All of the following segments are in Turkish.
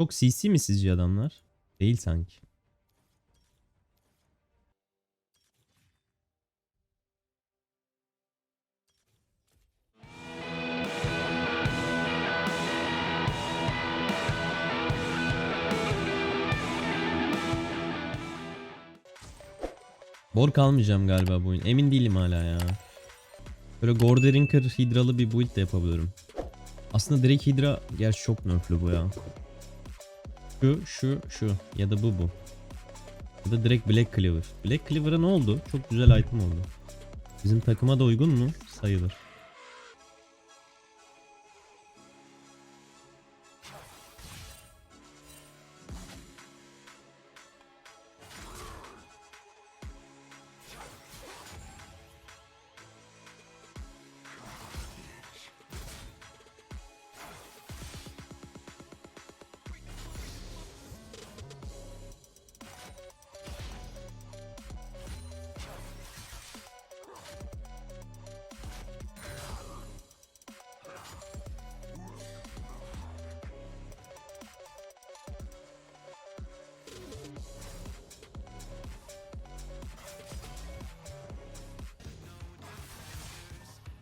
Çok CC mi sizce adamlar? Değil sanki. Bor kalmayacağım galiba bu oyun. Emin değilim hala ya. Böyle Gorderinker Hydra'lı bir build de yapabilirim. Aslında direkt Hydra gerçi çok nerflü bu ya. Şu, şu, şu ya da bu bu. Ya da direkt Black Cleaver. Black Cleaver'a ne oldu? Çok güzel item oldu. Bizim takıma da uygun mu? Sayılır.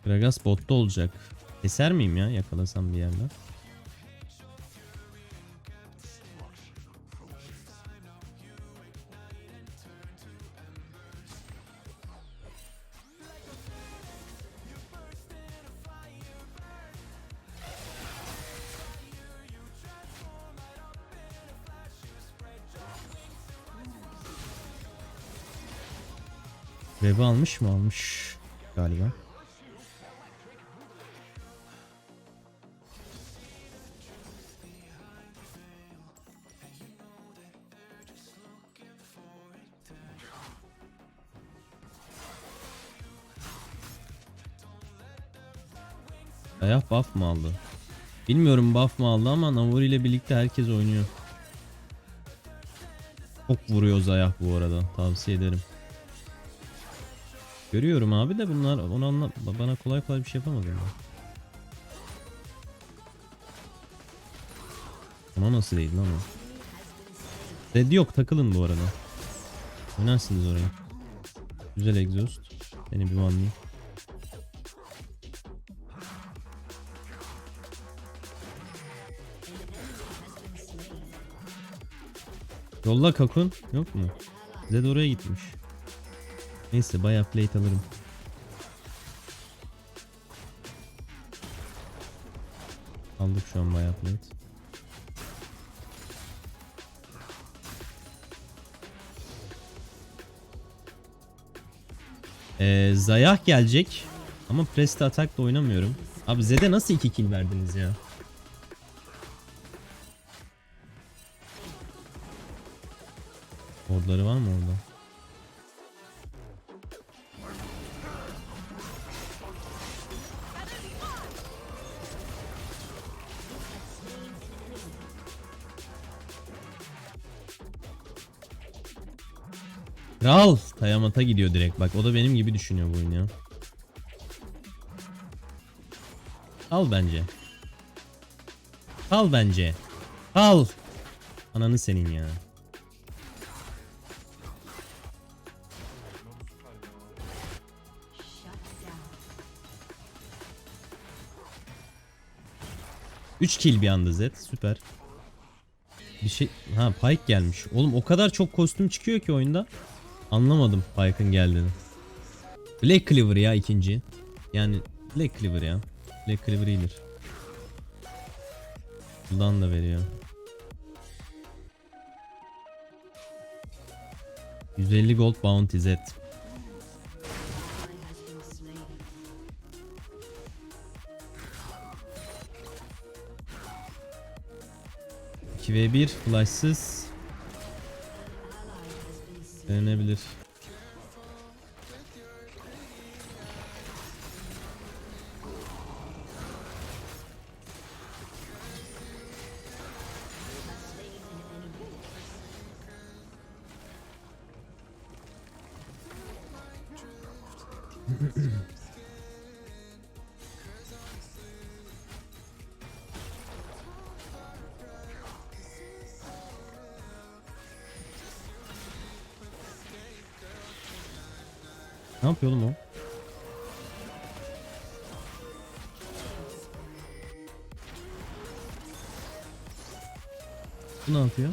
Gragas botta olacak. Keser miyim ya yakalasam bir yerden? Revi almış mı? Almış galiba. Ayah buff mı aldı? Bilmiyorum buff mı aldı ama Navori ile birlikte herkes oynuyor. Çok vuruyor Zayah bu arada. Tavsiye ederim. Görüyorum abi de bunlar onu anla bana kolay kolay bir şey yapamaz ama. Ona nasıl değil lan o? Red yok takılın bu arada. Oynarsınız oraya. Güzel exhaust. Beni bir anlayayım. Yolla Kakun. Yok mu? Zed oraya gitmiş. Neyse bayağı plate alırım. Aldık şu an bayağı plate. Ee, Zayah gelecek. Ama Presta atakla oynamıyorum. Abi Zed'e nasıl 2 kill verdiniz ya? Ordları var mı orada? Kral Tayamat'a gidiyor direkt bak o da benim gibi düşünüyor bu oyunu ya. Al bence. Al bence. Al. Ananı senin ya. Üç kill bir anda Zed. Süper. Bir şey... Ha Pyke gelmiş. Oğlum o kadar çok kostüm çıkıyor ki oyunda. Anlamadım Pyke'ın geldiğini. Black Cleaver ya ikinci. Yani Black Cleaver ya. Black Cleaver iyidir. Buradan da veriyor. 150 gold bounty Z. İki v 1 flashsız denenebilir. Ne yapıyor oğlum o? Bu ne yapıyor?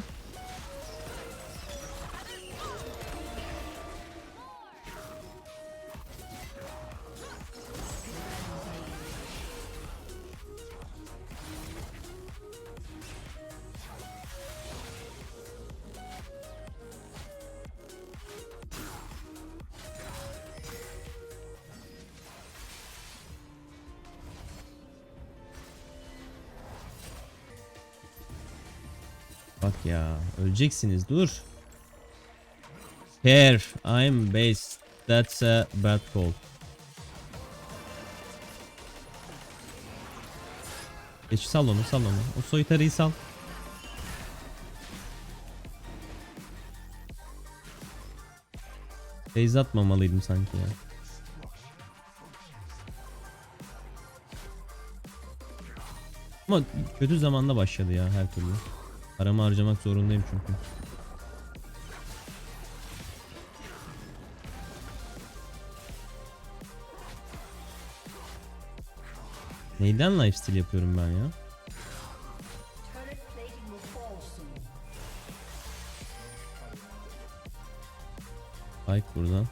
Bak ya öleceksiniz dur. Here I'm based. That's a bad call. Geç sal onu sal onu. O soytarıyı sal. Base atmamalıydım sanki ya. Ama kötü zamanda başladı ya her türlü. Paramı harcamak zorundayım çünkü. Neyden lifestyle yapıyorum ben ya? Spike buradan.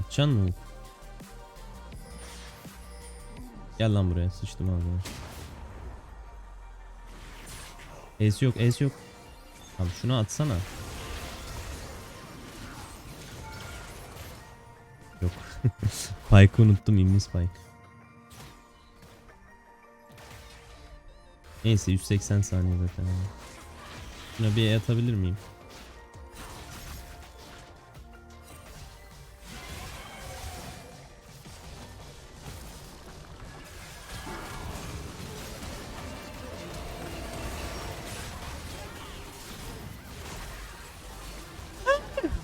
Atacaksın mı? Gel lan buraya sıçtım ağzına. Ace yok ace yok. Abi şunu atsana. Yok. Spike'ı unuttum imli Spike. Neyse 180 saniye zaten. Şuna bir atabilir miyim?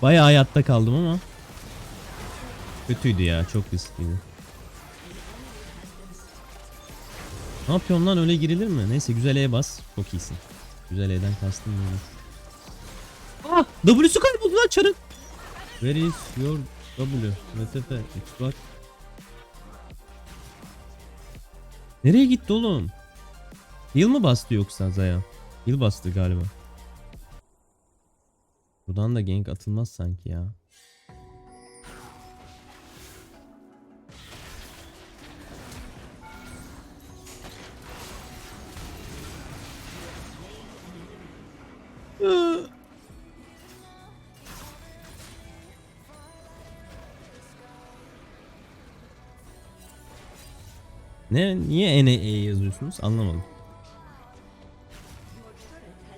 Bayağı hayatta kaldım ama. Kötüydü ya çok riskliydi. Ne yapıyorsun lan öyle girilir mi? Neyse güzel E'ye bas. Çok iyisin. Güzel E'den kastım olur. Ah! W'su kayboldu lan çarın. Where is your W? VTF. Xbox. Nereye gitti oğlum? Heal mı bastı yoksa Zaya? Heal bastı galiba. Buradan da gank atılmaz sanki ya. Ne niye NE yazıyorsunuz? Anlamadım.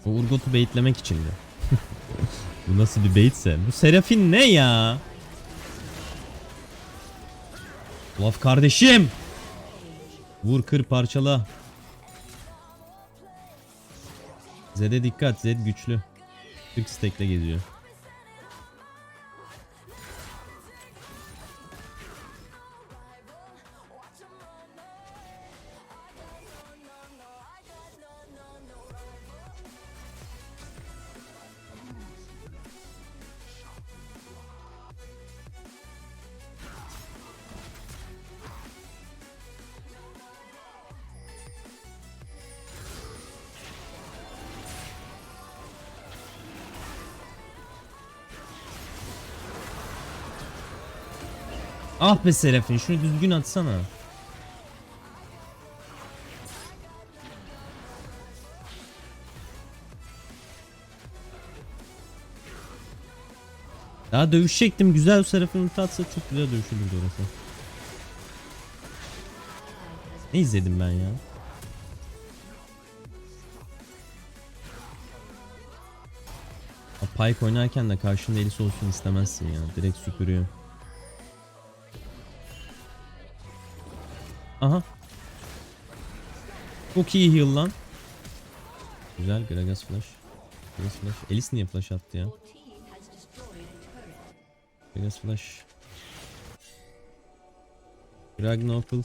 O Urgot'u baitlemek için de. Bu nasıl bir baitse? Bu Serafin ne ya? Laf kardeşim. Vur kır parçala. Zed'e dikkat. Zed güçlü. 40 stack'le geziyor. Ah be Serafin şunu düzgün atsana. Daha dövüşecektim. Güzel Serafin ulti atsa çok güzel dövüşülürdü orası. Ne izledim ben ya? Pike oynarken de karşında Elis olsun istemezsin ya. Direkt süpürüyor. Aha. Çok iyi heal lan. Güzel Gragas flash. Gragas flash. Elis niye flash attı ya? Gragas flash. Ragnarokul.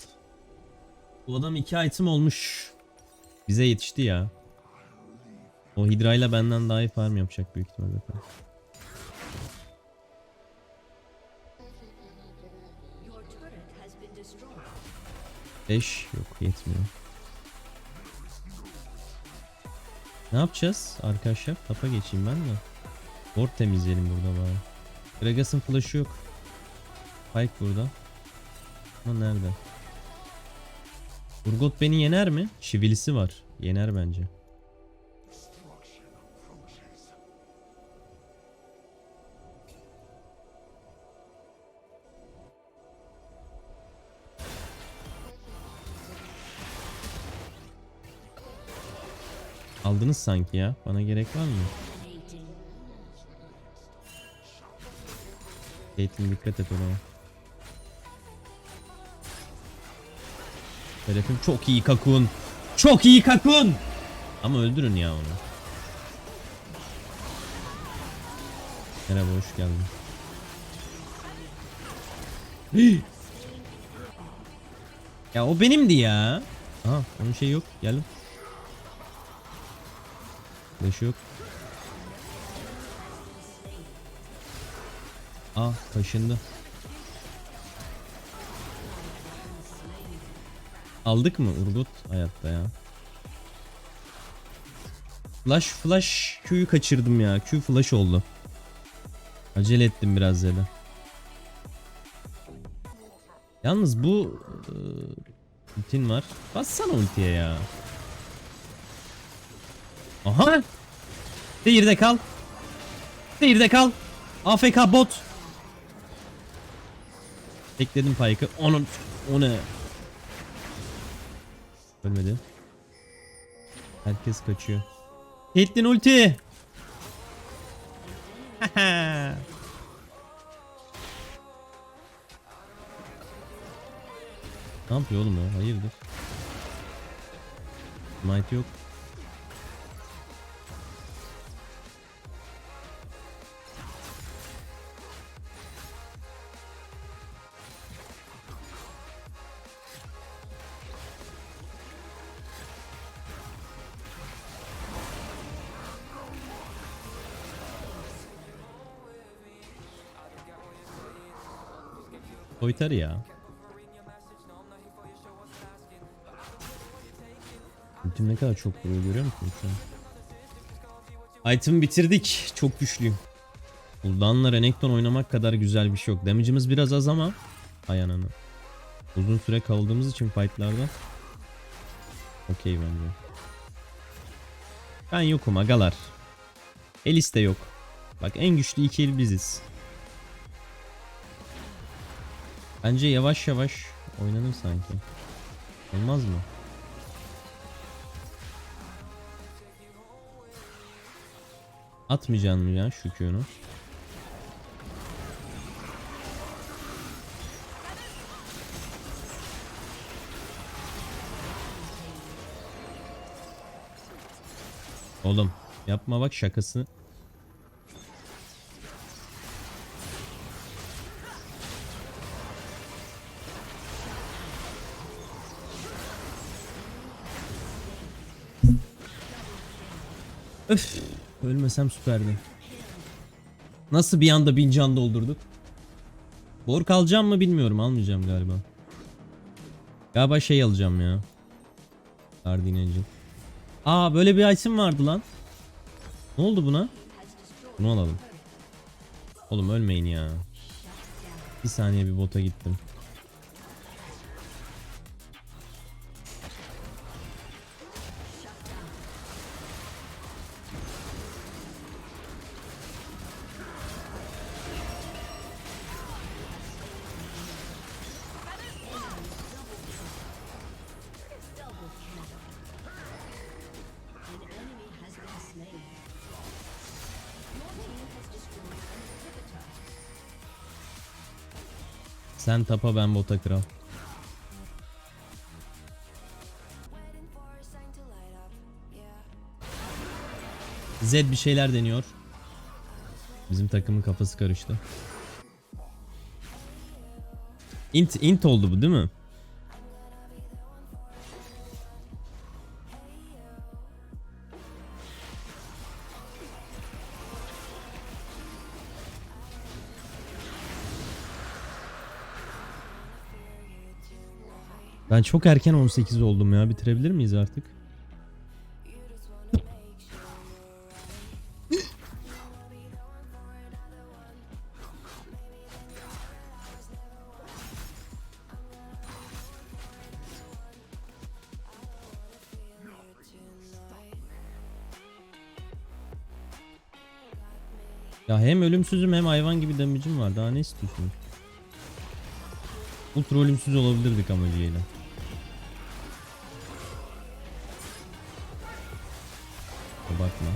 Bu adam iki item olmuş. Bize yetişti ya. O Hydra ile benden daha iyi farm yapacak büyük ihtimalle. 5 yok yetmiyor. Ne yapacağız arkadaşlar? Tapa geçeyim ben de. Board temizleyelim burada bari. Gragas'ın flash'ı yok. Pike burada. Ama nerede? Urgot beni yener mi? Şivilisi var. Yener bence. Aldınız sanki ya. Bana gerek var mı? Caitlyn dikkat et oraya. Herifim çok iyi kakun. Çok iyi kakun. Ama öldürün ya onu. Merhaba hoş geldin. Hii! ya o benimdi ya. Aha onun şey yok. Geldim. Flash yok. Aa taşındı. Aldık mı Urgut hayatta ya? Flash flash Q'yu kaçırdım ya. Q flash oldu. Acele ettim biraz Zeda. Yalnız bu e, ultin var. Bassana ultiye ya. Aha! Değirde kal. Değirde kal. AFK bot. Bekledim Pike'ı. Onun o ne? Ölmedi. Herkes kaçıyor. Caitlyn ulti. ne yapıyor oğlum o? Hayırdır? Might yok. Soytarı ya. Ultim ne kadar çok vuruyor görüyor musun şu an? Item'ı bitirdik. Çok güçlüyüm. Uldan'la Renekton oynamak kadar güzel bir şey yok. Damage'ımız biraz az ama Ay ananı. Uzun süre kaldığımız için fightlarda Okey bence. Ben yokum agalar. Elis de yok. Bak en güçlü iki el biziz. Bence yavaş yavaş oynanır sanki. Olmaz mı? Atmayacaksın mı ya şu Q'nu? Oğlum yapma bak şakası. Öf, ölmesem süperdi. Nasıl bir anda bin can doldurduk? Bork alacağım mı bilmiyorum almayacağım galiba. Galiba şey alacağım ya. Angel. Aa böyle bir item vardı lan. Ne oldu buna? Bunu alalım. Oğlum ölmeyin ya. Bir saniye bir bota gittim. Sen tapa ben bota kral. Zed bir şeyler deniyor. Bizim takımın kafası karıştı. Int int oldu bu değil mi? Ben çok erken 18 oldum ya. Bitirebilir miyiz artık? Ya hem ölümsüzüm hem hayvan gibi damage'im var. Daha ne istiyorsunuz? Ultra ölümsüz olabilirdik amacıyla. Abartma.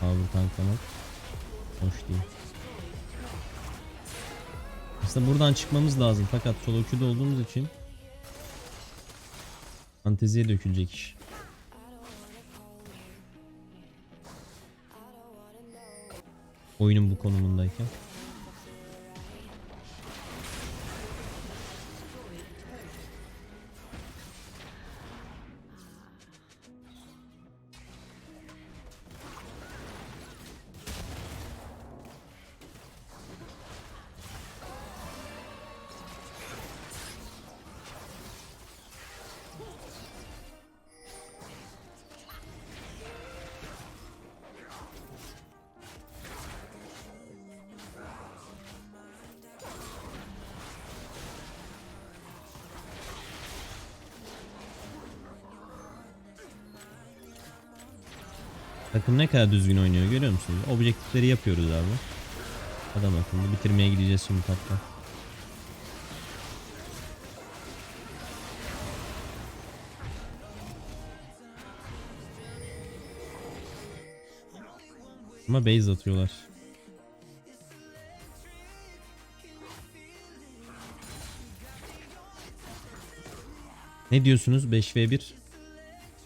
Power tanklamak hoş değil. Aslında buradan çıkmamız lazım fakat solo queue'da olduğumuz için fanteziye dökülecek iş. Oyunun bu konumundayken. Takım ne kadar düzgün oynuyor görüyor musunuz? Objektifleri yapıyoruz abi. Adam akıllı bitirmeye gideceğiz şimdi hatta. Ama base atıyorlar. Ne diyorsunuz 5v1?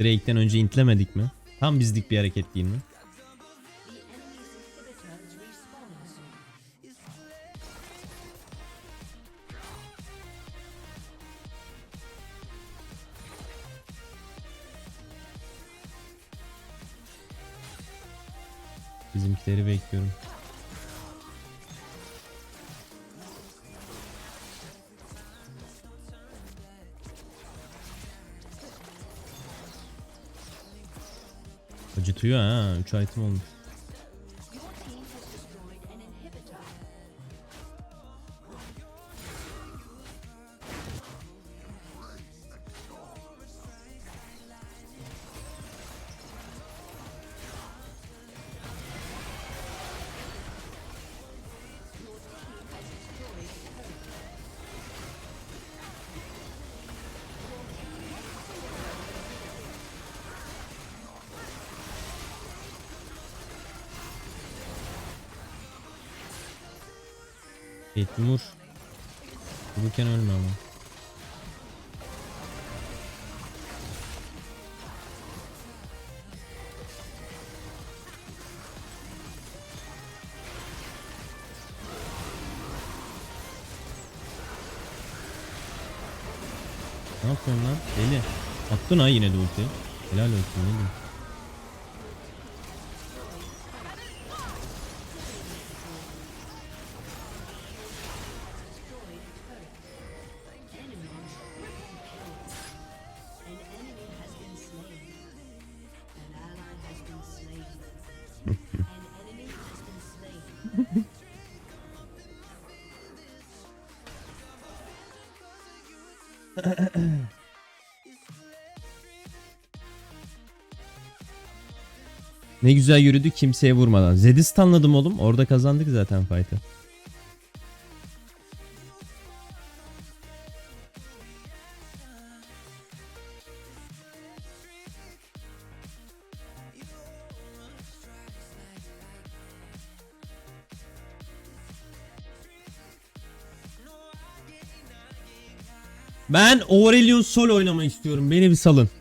Drake'den önce intlemedik mi? Tam bizlik bir hareket değil mi? Bizimkileri bekliyorum. Acıtıyor ha 3 item olmuş. Caitlyn vur. Vururken ölme ama. Ne yapıyorsun lan? Deli. Attın ha yine de ulti. Helal olsun ne Ne güzel yürüdü kimseye vurmadan. Zed'i stunladım oğlum. Orada kazandık zaten fight'ı. Ben Aurelion Sol oynamak istiyorum. Beni bir salın.